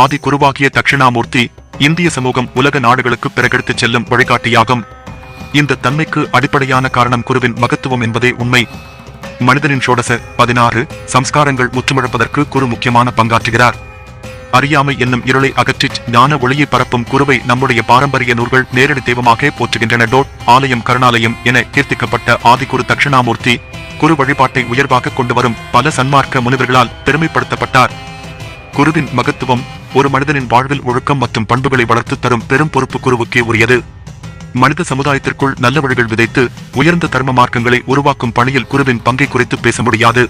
ஆதி குருவாகிய தட்சிணாமூர்த்தி இந்திய சமூகம் உலக நாடுகளுக்கு பிறகெடுத்துச் செல்லும் வழிகாட்டியாகும். இந்த தன்மைக்கு அடிப்படையான காரணம் குருவின் மகத்துவம் என்பதே உண்மை. மனிதனின் ஷோடச பதினாறு சம்ஸ்காரங்கள் முற்றுமிழப்பதற்கு குரு முக்கியமான பங்காற்றுகிறார். அறியாமை என்னும் இருளை அகற்றி ஞான ஒளியை பரப்பும் குருவை நம்முடைய பாரம்பரிய நூல்கள் நேரடி தெய்வமாக போற்றுகின்றன. டோட் ஆலயம் கருணாலயம் என கீர்த்திக்கப்பட்ட ஆதிகுரு தட்சிணாமூர்த்தி குரு வழிபாட்டை உயர்வாக கொண்டு வரும் பல சன்மார்க்க முனிவர்களால் பெருமைப்படுத்தப்பட்டார். குருவின் மகத்துவம் ஒரு மனிதனின் வாழ்வில் ஒழுக்கம் மற்றும் பண்புகளை வளர்த்து தரும் பெரும் பொறுப்பு குருவுக்கே உரியது. மனித சமுதாயத்திற்குள் நல்ல வழிகள் விதைத்து உயர்ந்த தர்ம மார்க்கங்களை உருவாக்கும் பணியில் குருவின் பங்கை குறித்து பேச முடியாது.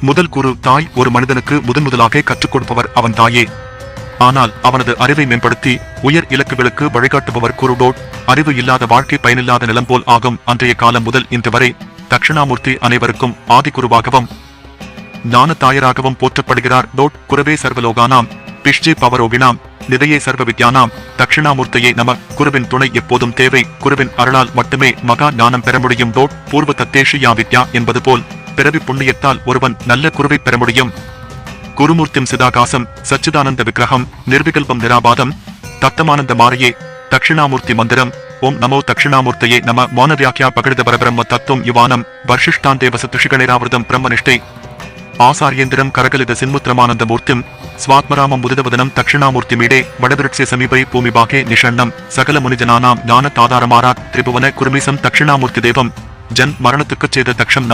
முதல் குரு தாய் ஒரு மனிதனுக்கு முதன் முதலாக கற்றுக் கொடுப்பவர் அவன் தாயே. ஆனால் அவனது அறிவை மேம்படுத்தி உயர் இலக்குகளுக்கு வழிகாட்டுபவர் குருடோட் அறிவு இல்லாத வாழ்க்கை பயனில்லாத நிலம் போல் ஆகும். அன்றைய காலம் முதல் இன்று வரை தட்சிணாமூர்த்தி அனைவருக்கும் ஆதிக்குருவாகவும் ஞான தாயராகவும் போற்றப்படுகிறார். டோட் குரவே சர்வலோகானாம். பிஷ்ஜே பவரோகினாம். நிதையே சர்வ வித்யானாம் தட்சிணாமூர்த்தியே நம. குருவின் துணை எப்போதும் தேவை. குருவின் அருளால் மட்டுமே மகா ஞானம் பெற முடியும். டோட் பூர்வ தத்தேஷியா வித்யா என்பது போல் பிறவி புண்ணியத்தால் ஒருவன் நல்ல குருவை பெற முடியும். குருமூர்த்திம் சிதாகாசம் சச்சிதானந்த விக்கிரகம் நிர்விகல்பம் நிராபாதம் தத்தமானந்த மாரியே தட்சிணாமூர்த்தி மந்திரம் ஓம் நமோ தட்சிணாமூர்த்தையே நம மோனவியாக்கியா பகிழ்த பரபிரம்ம தத்துவம் யுவானம் வர்ஷிஷ்டாந்தேவ சத்துஷிகணிராவிரதம் பிரம்மனிஷ்டை ஆசாரியந்திரம் கரகலித சின்முத்திரமானந்த மூர்த்திம் ஸ்வாத்மராமம் முதிதவதனம் தட்சிணாமூர்த்தி மீடே வடவிருட்சே சமீபை பூமிபாகே நிஷண்டம் சகல முனிஜனானாம் ஞான தாதாரமாராத் திரிபுவன குருமிசம் தட்சிணாமூர்த்தி தேவம் ஜன் மரணத்துக்குச் செய்த தக்ஷம்